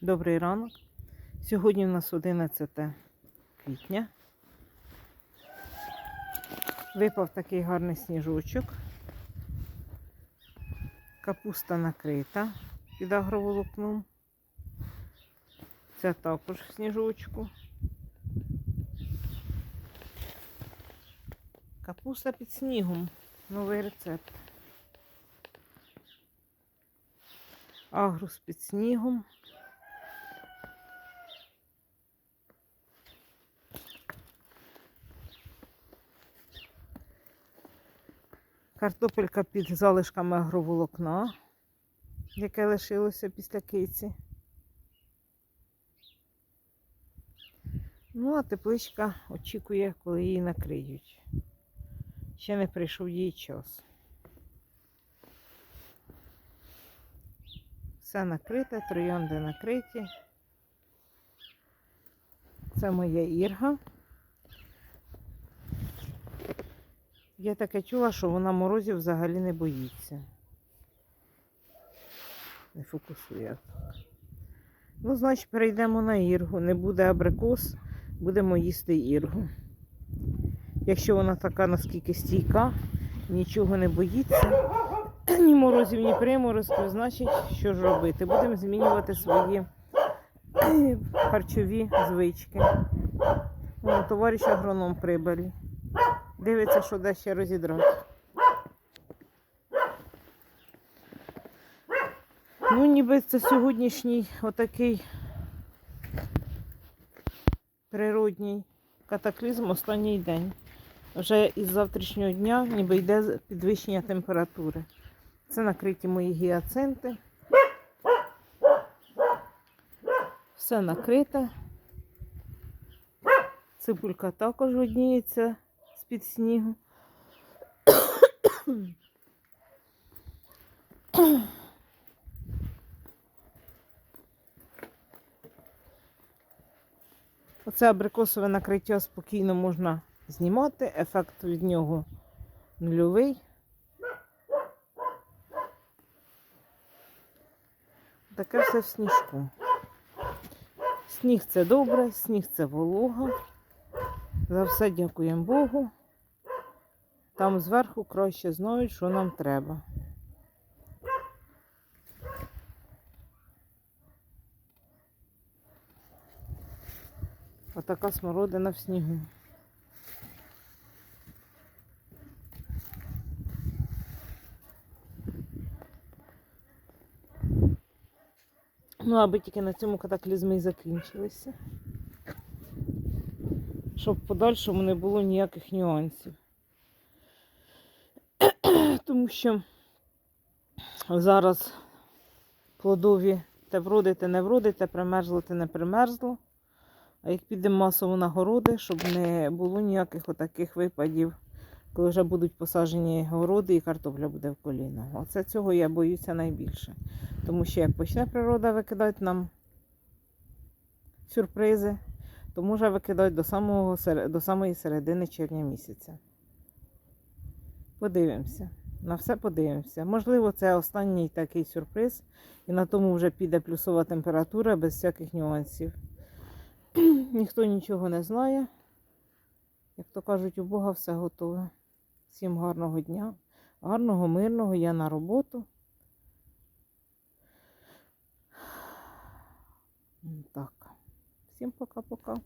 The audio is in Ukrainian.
Добрий ранок. Сьогодні у нас 11 квітня. Випав такий гарний сніжочок. Капуста накрита під агроволокном. Це також в сніжочку. Капуста під снігом. Новий рецепт. Агрус під снігом. Картопелька під залишками агроволокна, яке лишилося після киці. Ну, а тепличка очікує, коли її накриють. Ще не прийшов її час. Все накрите, троянди накриті. Це моя ірга. Я таке чула, що вона морозів взагалі не боїться. Не фокусує. Ну, значить, перейдемо на іргу. Не буде абрикос, будемо їсти іргу. Якщо вона така наскільки стійка, нічого не боїться, ні морозів, ні приморозків, значить, що ж робити? Будемо змінювати свої харчові звички. Товариш агроном прибалі. Дивиться, що де ще розідрати. Ну, ніби це сьогоднішній отакий природній катаклізм останній день. Вже із завтрашнього дня ніби йде підвищення температури. Це накриті мої гіацинти. Все накрите. Цибулька також видніється з-під снігу. Оце абрикосове накриття спокійно можна знімати, ефект від нього нульовий. Таке все в сніжку. Сніг це добре, сніг це волога. За все дякуємо Богу. Там зверху краще знають, що нам треба. Отака смородина в снігу. Ну, аби тільки на цьому катаклізми і закінчилися. Щоб в подальшому не було ніяких нюансів. Тому що зараз плодові те вродите, не вродите, примерзло, те не примерзло. А як підемо масово на городи, щоб не було ніяких отаких випадів, коли вже будуть посаджені городи і картопля буде в коліно. Оце цього я боюся найбільше. Тому що як почне природа викидати нам сюрпризи, то може викидати до, самого, до самої середини червня місяця. Подивимося. На все подивимося. Можливо, це останній такий сюрприз, і на тому вже піде плюсова температура без всяких нюансів. Ніхто нічого не знає. Як то кажуть, у Бога все готове. Всім гарного дня, гарного, мирного, я на роботу. М, Так. Всім пока-пока.